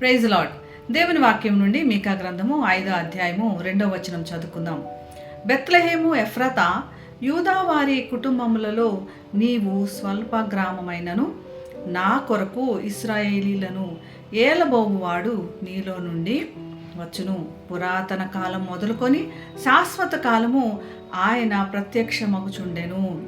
Praise lord దేవుని వాక్యం నుండి మీకా గ్రంథము ఐదో అధ్యాయము రెండో వచనం చదువుకుందాం. బెత్లహేము ఎఫ్రత యూదావారి కుటుంబములలో నీవు స్వల్ప గ్రామమైనను నా కొరకు ఇస్రాయేలీలను ఏలబోగువాడు నీలో నుండి వచ్చును. పురాతన కాలం మొదలుకొని శాశ్వత కాలము ఆయన ప్రత్యక్షమగుచుండెను.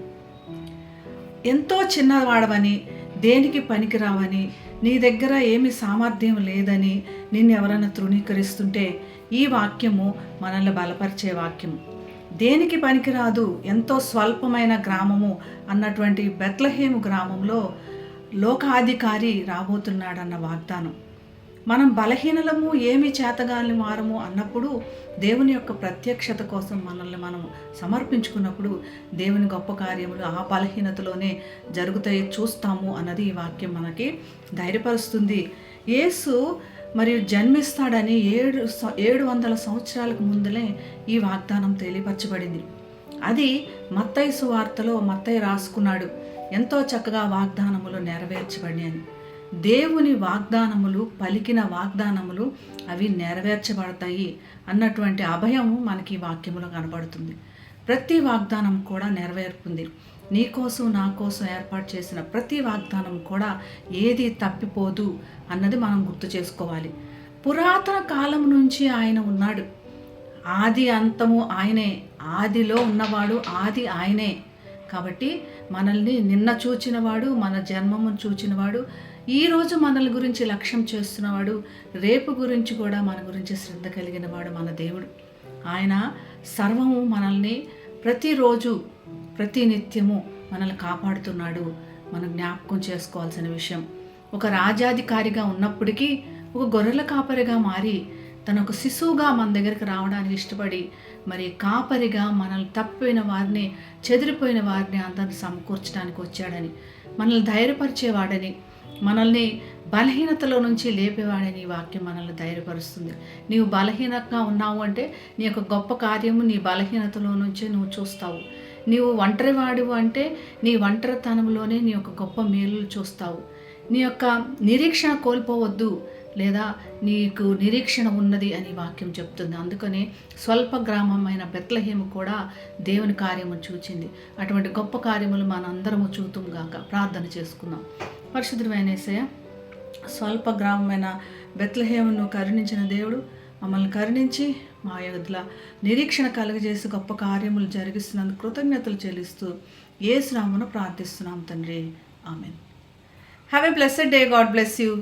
ఎంతో చిన్నవాడవని దేనికి పనికిరావని నీ దగ్గర ఏమి సామర్థ్యం లేదని నిన్ను ఎవరైనా తృణీకరిస్తుంటే ఈ వాక్యము మనల్ని బలపరిచే వాక్యం. దేనికి పనికిరాదు ఎంతో స్వల్పమైన గ్రామము అన్నటువంటి బెత్లహేము గ్రామంలో లోకాధికారి రాబోతున్నాడన్న వాగ్దానం. మనం బలహీనలము ఏమి చేతగాని వారము అన్నప్పుడు దేవుని యొక్క ప్రత్యక్షత కోసం మనల్ని మనం సమర్పించుకున్నప్పుడు దేవుని గొప్ప కార్యములు ఆ బలహీనతలోనే జరుగుతాయి చూస్తాము అన్నది ఈ వాక్యం మనకి ధైర్యపరుస్తుంది. యేసు మరియు జన్మిస్తాడని ఏడు ఏడు వందల సంవత్సరాలకు ముందులే ఈ వాగ్దానం తెలియపరచబడింది. అది మత్తయి సువార్తలో మత్తయి రాసుకున్నాడు. ఎంతో చక్కగా వాగ్దానములు నెరవేర్చబడి అని దేవుని వాగ్దానములు పలికిన వాగ్దానములు అవి నెరవేర్చబడతాయి అన్నటువంటి అభయం మనకి ఈ వాక్యములో కనబడుతుంది. ప్రతి వాగ్దానం కూడా నెరవేరుతుంది. నీకోసం నా కోసం ఏర్పాటు చేసిన ప్రతి వాగ్దానం కూడా ఏది తప్పిపోదు అన్నది మనం గుర్తు చేసుకోవాలి. పురాతన కాలం నుంచి ఆయన ఉన్నాడు. ఆది అంతము ఆయనే. ఆదిలో ఉన్నవాడు ఆది ఆయనే. కాబట్టి మనల్ని నిన్న చూచినవాడు మన జన్మమును చూచినవాడు ఈరోజు మనల్ని గురించి లక్ష్యం చేస్తున్నవాడు రేపు గురించి కూడా మన గురించి శ్రద్ధ కలిగిన వాడు మన దేవుడు. ఆయన సర్వము మనల్ని ప్రతిరోజు ప్రతి నిత్యము మనల్ని కాపాడుతున్నాడు. మనం జ్ఞాపకం చేసుకోవాల్సిన విషయం. ఒక రాజాధికారిగా ఉన్నప్పటికీ ఒక గొర్రెల కాపరిగా మారి తన ఒక శిశువుగా మన దగ్గరికి రావడానికి ఇష్టపడి మరి కాపరిగా మనల్ని తప్పిపోయిన వారిని చెదిరిపోయిన వారిని అందరిని సమకూర్చడానికి వచ్చాడని మనల్ని ధైర్యపరిచేవాడని మనల్ని బలహీనతలో నుంచి లేపేవాడని వాక్యం మనల్ని ధైర్యపరుస్తుంది. నీవు బలహీనంగా ఉన్నావు అంటే నీ యొక్క గొప్ప కార్యము నీ బలహీనతలో నుంచే నువ్వు చూస్తావు. నీవు ఒంటరివాడివు అంటే నీ ఒంటరితనంలోనే నీ యొక్క గొప్ప మేలులు చూస్తావు. నీ యొక్క నిరీక్షణ కోల్పోవద్దు. లేదా నీకు నిరీక్షణ ఉన్నది అని వాక్యం చెప్తుంది. అందుకనే స్వల్ప గ్రామమైన బెత్లహేము కూడా దేవుని కార్యము చూచింది. అటువంటి గొప్ప కార్యములు మనందరము చూతుంగాక ప్రార్థన చేసుకుందాం. పరిశుద్ధమైనసయ స్వల్ప గ్రామమైన బెత్లహేమును కరుణించిన దేవుడు మమ్మల్ని కరుణించి మా యోధుల నిరీక్షణ కలుగజేసి గొప్ప కార్యములు జరిగిస్తున్నందుకు కృతజ్ఞతలు చెల్లిస్తూ ఏ ప్రార్థిస్తున్నాం తండ్రి. Amen. Have a blessed day God bless you